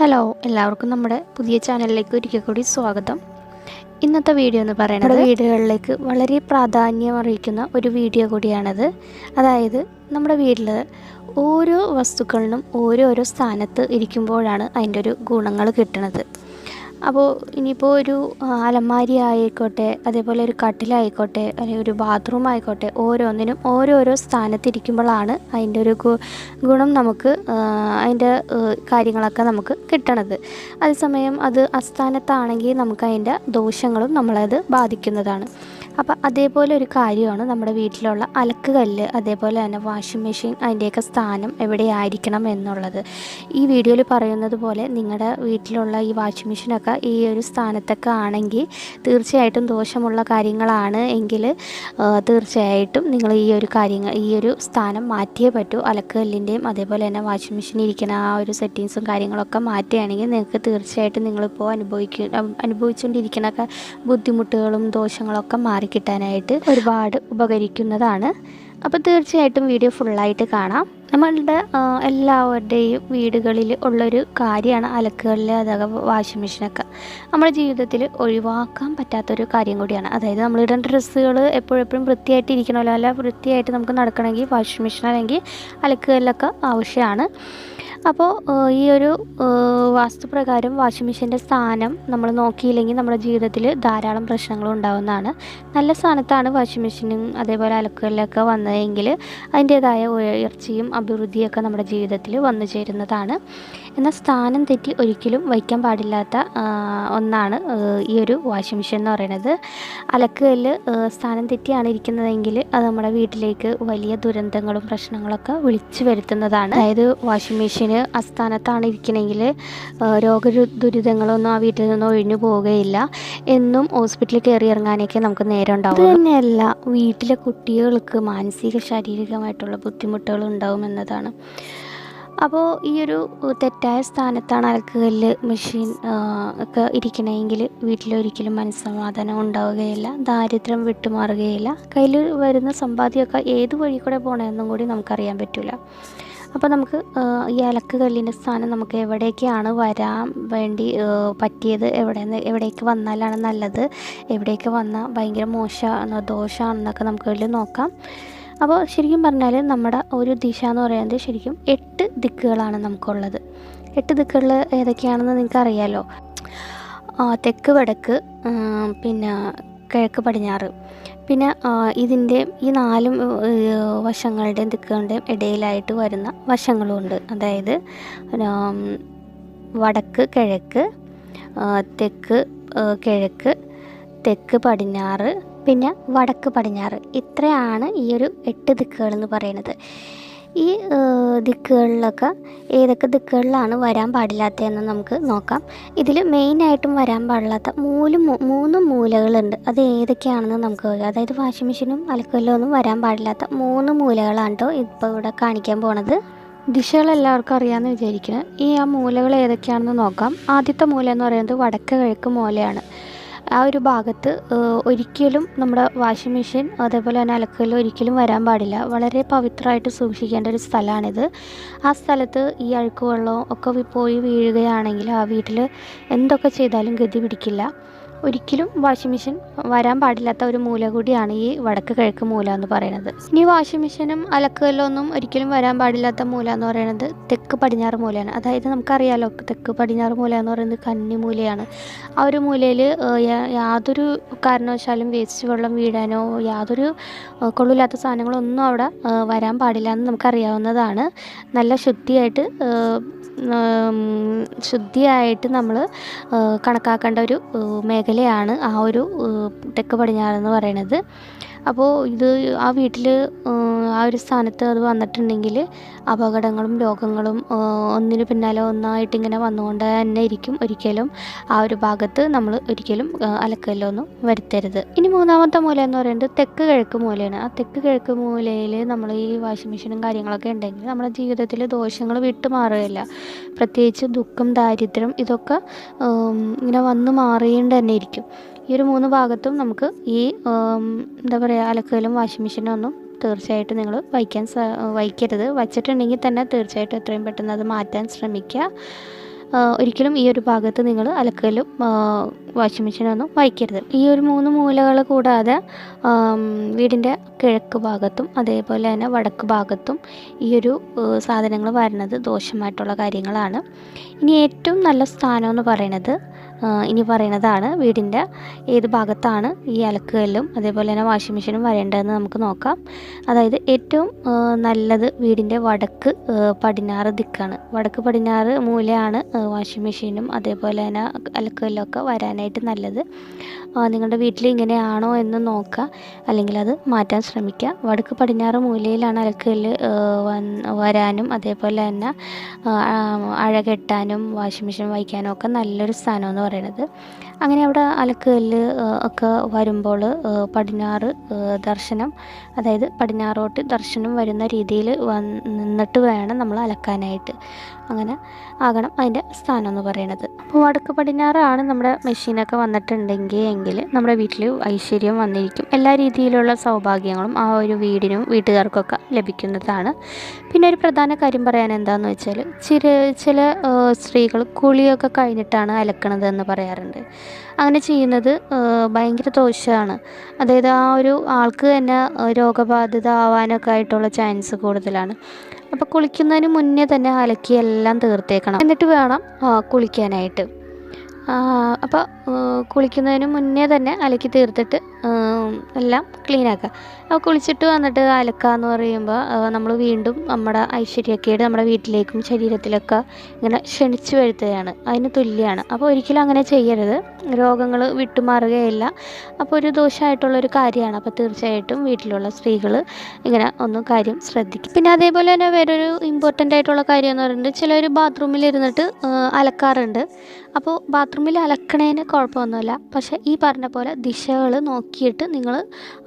Hello എല്ലാവർക്കും നമ്മുടെ പുതിയ ചാനലിലേക്ക് ഒരിക്കൽ കൂടി സ്വാഗതം. ഇന്നത്തെ വീഡിയോ എന്ന് പറയുന്നത് വീടുകളിലേക്ക് വളരെ പ്രാധാന്യം അറിയിക്കുന്ന ഒരു വീഡിയോ കൂടിയാണത്. അതായത് നമ്മുടെ വീട്ടിൽ ഓരോ വസ്തുക്കളിനും ഓരോരോ സ്ഥാനത്ത് ഇരിക്കുമ്പോഴാണ് അതിന്റെ ഒരു ഗുണങ്ങൾ കിട്ടുന്നത് അപ്പോൾ ഇനിയിപ്പോൾ ഒരു അലമാരി ആയിക്കോട്ടെ അതേപോലെ ഒരു കട്ടിലായിക്കോട്ടെ അല്ലെങ്കിൽ ഒരു ബാത്റൂം ആയിക്കോട്ടെ ഓരോന്നിനും ഓരോരോ സ്ഥാനത്തിരിക്കുമ്പോഴാണ് അതിന്റെ ഒരു ഗുണം നമുക്ക് അതിന്റെ കാര്യങ്ങളൊക്കെ നമുക്ക് കിട്ടണത്. അതേസമയം അത് അസ്ഥാനത്താണെങ്കിൽ നമുക്ക് അതിന്റെ ദോഷങ്ങളും നമ്മളത് ബാധിക്കുന്നതാണ്. അപ്പോൾ അതേപോലെ ഒരു കാര്യമാണ് നമ്മുടെ വീട്ടിലുള്ള അലക്ക് കല്ല് അതേപോലെ തന്നെ വാഷിംഗ് മെഷീൻ അതിന്റെയൊക്കെ സ്ഥാനം എവിടെയായിരിക്കണം എന്നുള്ളത്. ഈ വീഡിയോയിൽ പറയുന്നത് പോലെ നിങ്ങളുടെ വീട്ടിലുള്ള ഈ വാഷിംഗ് മെഷീനൊക്കെ ഈ ഒരു സ്ഥാനത്തൊക്കെ ആണെങ്കിൽ തീർച്ചയായിട്ടും ദോഷമുള്ള കാര്യങ്ങളാണ് എങ്കിൽ തീർച്ചയായിട്ടും നിങ്ങൾ ഈ ഒരു കാര്യങ്ങൾ ഈ ഒരു സ്ഥാനം മാറ്റിയേ പറ്റൂ. അലക്ക് കല്ലിന്റെയും അതേപോലെ തന്നെ വാഷിംഗ് മെഷീൻ ഇരിക്കുന്ന ആ ഒരു സെറ്റിങ്സും കാര്യങ്ങളൊക്കെ മാറ്റുകയാണെങ്കിൽ നിങ്ങൾക്ക് തീർച്ചയായിട്ടും നിങ്ങളിപ്പോൾ അനുഭവിക്കുക അനുഭവിച്ചുകൊണ്ടിരിക്കുന്ന ബുദ്ധിമുട്ടുകളും ദോഷങ്ങളൊക്കെ മാറിക്കിട്ടാനായിട്ട് ഒരുപാട് ഉപകരിക്കുന്നതാണ്. അപ്പോൾ തീർച്ചയായിട്ടും വീഡിയോ ഫുള്ളായിട്ട് കാണാം. നമ്മളുടെ എല്ലാവരുടെയും വീടുകളിൽ ഉള്ളൊരു കാര്യമാണ് അലക്കുകളിൽ അഥവാ വാഷിംഗ് മെഷീനൊക്കെ. നമ്മുടെ ജീവിതത്തിൽ ഒഴിവാക്കാൻ പറ്റാത്തൊരു കാര്യം കൂടിയാണ്. അതായത് നമ്മൾ ഇടേണ്ട ഡ്രസ്സുകൾ എപ്പോഴെപ്പോഴും വൃത്തിയായിട്ട് ഇരിക്കണമല്ലോ അല്ല വൃത്തിയായിട്ട് നമുക്ക് നടക്കണമെങ്കിൽ വാഷിംഗ് മെഷീൻ അല്ലെങ്കിൽ അലക്കുകളിലൊക്കെ ആവശ്യമാണ്. അപ്പോൾ ഈ ഒരു വാസ്തു വാസ്തുപ്രകാരം വാഷിംഗ് മെഷീന്റെ സ്ഥാനം നമ്മൾ നോക്കിയില്ലെങ്കിൽ നമ്മുടെ ജീവിതത്തിൽ ധാരാളം പ്രശ്നങ്ങൾ ഉണ്ടാവുന്നതാണ്. നല്ല സ്ഥാനത്താണ് വാഷിംഗ് മെഷീനും അതേപോലെ അലക്കുകളിലൊക്കെ വന്നതെങ്കിൽ അതിന്റേതായ ഉയർച്ചയും അഭിവൃദ്ധിയൊക്കെ നമ്മുടെ ജീവിതത്തിൽ വന്നു ചേരുന്നതാണ്. എന്നാൽ സ്ഥാനം തെറ്റി ഒരിക്കലും വയ്ക്കാൻ പാടില്ലാത്ത ഒന്നാണ് ഈ ഒരു വാഷിംഗ് മെഷീൻ എന്ന് പറയുന്നത്. അലക്കുകല്ല് സ്ഥാനം തെറ്റിയാണ് ഇരിക്കുന്നതെങ്കിൽ അത് നമ്മുടെ വീട്ടിലേക്ക് വലിയ ദുരന്തങ്ങളും പ്രശ്നങ്ങളൊക്കെ വിളിച്ചു വരുത്തുന്നതാണ്. അതായത് വാഷിംഗ് മെഷീന് അസ്ഥാനത്താണ് ഇരിക്കണമെങ്കിൽ രോഗ ദുരിതങ്ങളൊന്നും ആ വീട്ടിൽ നിന്ന് ഒഴിഞ്ഞു പോവുകയില്ല. എന്നും ഹോസ്പിറ്റലിൽ കയറി ഇറങ്ങാനൊക്കെ നമുക്ക് നേരം ഉണ്ടാവും തന്നെയല്ല വീട്ടിലെ കുട്ടികൾക്ക് മാനസിക ശാരീരികമായിട്ടുള്ള ബുദ്ധിമുട്ടുകൾ ഉണ്ടാവും എന്നതാണ്. അപ്പോൾ ഈ ഒരു തെറ്റായ സ്ഥാനത്താണ് അലക്കുകല്ല് മെഷീൻ ഒക്കെ ഇരിക്കണമെങ്കിൽ വീട്ടിലൊരിക്കലും മനസ്സമാധാനം ഉണ്ടാവുകയില്ല ദാരിദ്ര്യം വിട്ടുമാറുകയില്ല. കയ്യിൽ വരുന്ന സമ്പാദ്യമൊക്കെ ഏത് വഴി കൂടെ പോകണമെന്നും കൂടി നമുക്കറിയാൻ പറ്റില്ല അപ്പോൾ നമുക്ക് ഈ അലക്ക് കല്ലിന്റെ സ്ഥാനം നമുക്ക് എവിടേക്കാണ് വരാൻ വേണ്ടി പറ്റിയത്? എവിടെ എവിടേക്ക് വന്നാലാണ് നല്ലത്? എവിടേക്ക് വന്നാൽ ഭയങ്കര മോശമാണ് ദോഷമാണെന്നൊക്കെ നമുക്ക് നോക്കാം. അപ്പോൾ ശരിക്കും പറഞ്ഞാൽ നമ്മുടെ ഒരു ദിശ എന്ന് പറയുന്നത് ശരിക്കും എട്ട് ദിക്കുകളാണ് നമുക്കുള്ളത്. എട്ട് ദിക്കുകൾ ഏതൊക്കെയാണെന്ന് നിങ്ങൾക്ക് അറിയാലോ തെക്ക് വടക്ക് പിന്നെ കിഴക്ക് പടിഞ്ഞാറ്. പിന്നെ ഇതിന്റെ ഈ നാലും വശങ്ങളുടെയും ദിക്കുകളുടെയും ഇടയിലായിട്ട് വരുന്ന വശങ്ങളുമുണ്ട് അതായത് വടക്ക് കിഴക്ക് തെക്ക് കിഴക്ക് തെക്ക് പടിഞ്ഞാറ് പിന്നെ വടക്ക് പടിഞ്ഞാറ്. ഇത്രയാണ് ഈ ഒരു എട്ട് ദിക്കുകൾ എന്ന് പറയുന്നത്. ഈ ദിക്കുകളിലൊക്കെ ഏതൊക്കെ ദിക്കുകളിലാണ് വരാൻ പാടില്ലാത്തതെന്ന് നമുക്ക് നോക്കാം. ഇതിൽ മെയിനായിട്ടും വരാൻ പാടില്ലാത്ത മൂല മൂന്ന് മൂലകളുണ്ട്. അത് ഏതൊക്കെയാണെന്ന് നമുക്ക് അതായത് വാഷിംഗ് മെഷീനും അലക്കല്ലും ഒന്നും വരാൻ പാടില്ലാത്ത മൂന്ന് മൂലകളാണ് കേട്ടോ ഇപ്പോൾ ഇവിടെ കാണിക്കാൻ പോണത്. ദിശകൾ എല്ലാവർക്കും അറിയാമെന്ന് വിചാരിക്കുന്നത് ഈ ആ മൂലകൾ ഏതൊക്കെയാണെന്ന് നോക്കാം. ആദ്യത്തെ മൂല എന്ന് പറയുന്നത് വടക്ക് കിഴക്ക് മൂലയാണ്. ആ ഒരു ഭാഗത്ത് ഒരിക്കലും നമ്മുടെ വാഷിംഗ് മെഷീൻ അതേപോലെ തന്നെ അലക്കൽ ഒരിക്കലും വരാൻ പാടില്ല. വളരെ പവിത്രമായിട്ട് സൂക്ഷിക്കേണ്ട ഒരു സ്ഥലമാണിത്. ആ സ്ഥലത്ത് ഈ അഴുക്ക് വെള്ളവും ഒക്കെ പോയി വീഴുകയാണെങ്കിൽ ആ വീട്ടിൽ എന്തൊക്കെ ചെയ്താലും ഗതി പിടിക്കില്ല. ഒരിക്കലും വാഷിംഗ് മെഷീൻ വരാൻ പാടില്ലാത്ത ഒരു മൂല കൂടിയാണ് ഈ വടക്ക് കിഴക്ക് മൂല എന്ന് പറയുന്നത്. ഇനി വാഷിംഗ് മെഷീനും അലക്കുകല്ലൊന്നും ഒരിക്കലും വരാൻ പാടില്ലാത്ത മൂല എന്ന് പറയുന്നത് തെക്ക് പടിഞ്ഞാറ് മൂലയാണ്. അതായത് നമുക്കറിയാലോ തെക്ക് പടിഞ്ഞാറ് മൂല എന്ന് പറയുന്നത് കന്നി മൂലയാണ്. ആ ഒരു മൂലയിൽ യാതൊരു കാരണവശാലും വേസ്റ്റ് വെള്ളം വീഴാനോ യാതൊരു കൊള്ളില്ലാത്ത സാധനങ്ങളൊന്നും അവിടെ വരാൻ പാടില്ല എന്ന് നമുക്കറിയാവുന്നതാണ്. നല്ല ശുദ്ധിയായിട്ട് ശുദ്ധിയായിട്ട് നമ്മൾ കണക്കാക്കേണ്ട ഒരു മേഖലയാണ് ആ ഒരു തെക്ക് പടിഞ്ഞാറെന്ന് പറയണത് അപ്പോൾ ഇത് ആ വീട്ടിൽ ആ ഒരു സ്ഥാനത്ത് അത് വന്നിട്ടുണ്ടെങ്കിൽ അപകടങ്ങളും രോഗങ്ങളും ഒന്നിന് പിന്നാലെ ഒന്നായിട്ട് ഇങ്ങനെ വന്നുകൊണ്ട് തന്നെ ഇരിക്കും ഒരിക്കലും. ആ ഒരു ഭാഗത്ത് നമ്മൾ ഒരിക്കലും അലക്കല്ലൊന്നും വരുത്തരുത്. ഇനി മൂന്നാമത്തെ മൂല എന്ന് പറയുന്നത് തെക്ക് കിഴക്ക് മൂലയാണ്. ആ തെക്ക് കിഴക്ക് മൂലയിൽ നമ്മൾ ഈ വാഷിംഗ് മെഷീനും കാര്യങ്ങളൊക്കെ ഉണ്ടെങ്കിൽ നമ്മുടെ ജീവിതത്തിൽ ദോഷങ്ങൾ വിട്ടുമാറുകയില്ല പ്രത്യേകിച്ച് ദുഃഖം ദാരിദ്ര്യം ഇതൊക്കെ ഇങ്ങനെ വന്നു മാറിയേണ്ട തന്നെ ഇരിക്കും. ഈ ഒരു മൂന്ന് ഭാഗത്തും നമുക്ക് ഈ എന്താ പറയുക അലക്കുകയിലും വാഷിംഗ് മെഷീനും ഒന്നും തീർച്ചയായിട്ടും നിങ്ങൾ വയ്ക്കാൻ വയ്ക്കരുത്. വച്ചിട്ടുണ്ടെങ്കിൽ തന്നെ തീർച്ചയായിട്ടും എത്രയും പെട്ടെന്ന് അത് മാറ്റാൻ ശ്രമിക്കുക. ഒരിക്കലും ഈ ഒരു ഭാഗത്ത് നിങ്ങൾ അലക്കലും വാഷിംഗ് മെഷീനൊന്നും വയ്ക്കരുത്. ഈ ഒരു മൂന്ന് മൂലകൾ കൂടാതെ വീടിന്റെ കിഴക്ക് ഭാഗത്തും അതേപോലെ തന്നെ വടക്ക് ഭാഗത്തും ഈ ഒരു സാധനങ്ങൾ വരുന്നത് ദോഷമായിട്ടുള്ള കാര്യങ്ങളാണ്. ഇനി ഏറ്റവും നല്ല സ്ഥാനം എന്ന് പറയുന്നത് ഇനി പറയുന്നതാണ് വീടിന്റെ ഏത് ഭാഗത്താണ് ഈ അലക്കുകല്ലും അതേപോലെ തന്നെ വാഷിംഗ് മെഷീനും വരേണ്ടതെന്ന് നമുക്ക് നോക്കാം. അതായത് ഏറ്റവും നല്ലത് വീടിന്റെ വടക്ക് പടിഞ്ഞാറ് ദിക്കാണ്. വടക്ക് പടിഞ്ഞാറ് മൂലയാണ് വാഷിംഗ് മെഷീനും അതേപോലെ തന്നെ അലക്കുകല്ലും ഒക്കെ വരാനായിട്ട് നല്ലത്. നിങ്ങളുടെ വീട്ടിൽ ഇങ്ങനെയാണോ എന്ന് നോക്കുക. അല്ലെങ്കിൽ അത് മാറ്റാൻ ശ്രമിക്കുക. വടക്ക് പടിഞ്ഞാറ് മൂലയിലാണ് അലക്കുകല്ല് വരാനും അതേപോലെ തന്നെ അഴ കെട്ടാനും വാഷിംഗ് മെഷീൻ വയ്ക്കാനും ഒക്കെ നല്ലൊരു സ്ഥാനമെന്ന് പറയുന്നത് അങ്ങനെ അവിടെ അലക്കുകല്ല് ഒക്കെ വരുമ്പോൾ പടിഞ്ഞാറ് ദർശനം അതായത് പടിഞ്ഞാറോട്ട് ദർശനം വരുന്ന രീതിയിൽ നിന്നിട്ട് വേണം നമ്മൾ അലക്കാനായിട്ട്. അങ്ങനെ ആകണം അതിന്റെ സ്ഥാനം എന്ന് പറയുന്നത്. അപ്പോൾ വടക്ക് പടിഞ്ഞാറാണ് നമ്മുടെ മെഷീനൊക്കെ വന്നിട്ടുണ്ടെങ്കിൽ എങ്കിൽ നമ്മുടെ വീട്ടിൽ ഐശ്വര്യം വന്നിരിക്കും. എല്ലാ രീതിയിലുള്ള സൗഭാഗ്യങ്ങളും ആ ഒരു വീടിനും വീട്ടുകാർക്കൊക്കെ ലഭിക്കുന്നതാണ്. പിന്നെ ഒരു പ്രധാന കാര്യം പറയാൻ എന്താണെന്ന് വെച്ചാൽ ചില ചില സ്ത്രീകൾ കുളിയൊക്കെ കഴിഞ്ഞിട്ടാണ് അലക്കണത് എന്ന് പറയാറുണ്ട്. അങ്ങനെ ചെയ്യുന്നത് ഭയങ്കര ദോഷമാണ് അതായത് ആ ഒരു ആൾക്ക് തന്നെ രോഗബാധിത ആവാനൊക്കെ ആയിട്ടുള്ള ചാൻസ് കൂടുതലാണ്. അപ്പോൾ കുളിക്കുന്നതിന് മുന്നേ തന്നെ അലക്കി എല്ലാം തീർത്തേക്കണം. എന്നിട്ട് വേണം കുളിക്കാനായിട്ട്. അപ്പോൾ കുളിക്കുന്നതിന് മുന്നേ തന്നെ അലക്കി തീർത്തിട്ട് എല്ലാം ക്ലീനാക്കുക അപ്പോൾ കുളിച്ചിട്ട് വന്നിട്ട് അലക്കുക എന്ന് പറയുമ്പോൾ നമ്മൾ വീണ്ടും നമ്മുടെ ഐശ്വര്യക്കേട് നമ്മുടെ വീട്ടിലേക്കും ശരീരത്തിലൊക്കെ ഇങ്ങനെ ക്ഷണിച്ചു വരുത്തുകയാണ് അതിന് തുല്യമാണ് അപ്പോൾ ഒരിക്കലും അങ്ങനെ ചെയ്യരുത്. രോഗങ്ങൾ വിട്ടുമാറുകയില്ല. അപ്പോൾ ഒരു ദോഷമായിട്ടുള്ളൊരു കാര്യമാണ്. അപ്പോൾ തീർച്ചയായിട്ടും വീട്ടിലുള്ള സ്ത്രീകൾ ഇങ്ങനെ ഒന്നും കാര്യം ശ്രദ്ധിക്കും. പിന്നെ അതേപോലെ തന്നെ വേറൊരു ഇമ്പോർട്ടന്റ് ആയിട്ടുള്ള കാര്യം എന്ന് പറയുന്നത് ചിലർ ബാത്റൂമിൽ ഇരുന്നിട്ട് അലക്കാറുണ്ട്. അപ്പോൾ ബാത്റൂമിൽ അലക്കണേന് കുഴപ്പമൊന്നുമില്ല. പക്ഷേ ഈ പറഞ്ഞ പോലെ ദിശകൾ നോക്കിയിട്ട് നിങ്ങൾ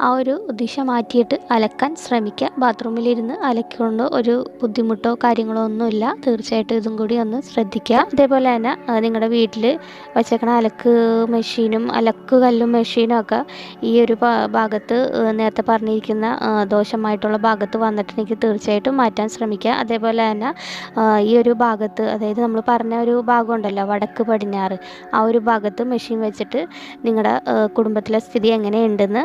ആ ഒരു ദിശ മാറ്റിയിട്ട് അലക്കാൻ ശ്രമിക്കുക. ബാത്റൂമിലിരുന്ന് അലക്കൊണ്ട് ഒരു ബുദ്ധിമുട്ടോ കാര്യങ്ങളോ ഒന്നുമില്ല. തീർച്ചയായിട്ടും ഇതും കൂടി ഒന്ന് ശ്രദ്ധിക്കുക. അതേപോലെ തന്നെ നിങ്ങളുടെ വീട്ടിൽ വച്ചേക്കണ അലക്ക് മെഷീനും അലക്ക് കല്ലും മെഷീനും ഒക്കെ ഈ ഒരു ഭാഗത്ത് നേരത്തെ പറഞ്ഞിരിക്കുന്ന ദോഷമായിട്ടുള്ള ഭാഗത്ത് വന്നിട്ടുണ്ടെങ്കിൽ തീർച്ചയായിട്ടും മാറ്റാൻ ശ്രമിക്കുക. അതേപോലെ തന്നെ ഈ ഒരു ഭാഗത്ത് അതായത് നമ്മൾ പറഞ്ഞ ഒരു ഭാഗമുണ്ടല്ലോ വടക്ക് പടിഞ്ഞാറ് ആ ഒരു ഭാഗത്ത് മെഷീൻ വെച്ചിട്ട് നിങ്ങളുടെ കുടുംബത്തിലെ സ്ഥിതി എങ്ങനെയുണ്ടെന്ന്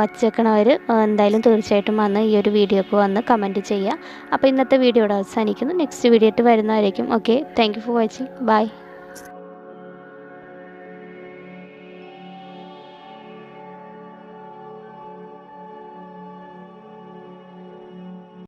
വച്ചേക്കണവർ എന്തായാലും തീർച്ചയായിട്ടും വന്ന് ഈ ഒരു വീഡിയോക്ക് വന്ന് കമന്റ് ചെയ്യുക. അപ്പോൾ ഇന്നത്തെ വീഡിയോ ഇവിടെ അവസാനിക്കുന്നു. നെക്സ്റ്റ് വീഡിയോ ആയിട്ട് വരുന്നവരേക്കും okay? Thank for watching bye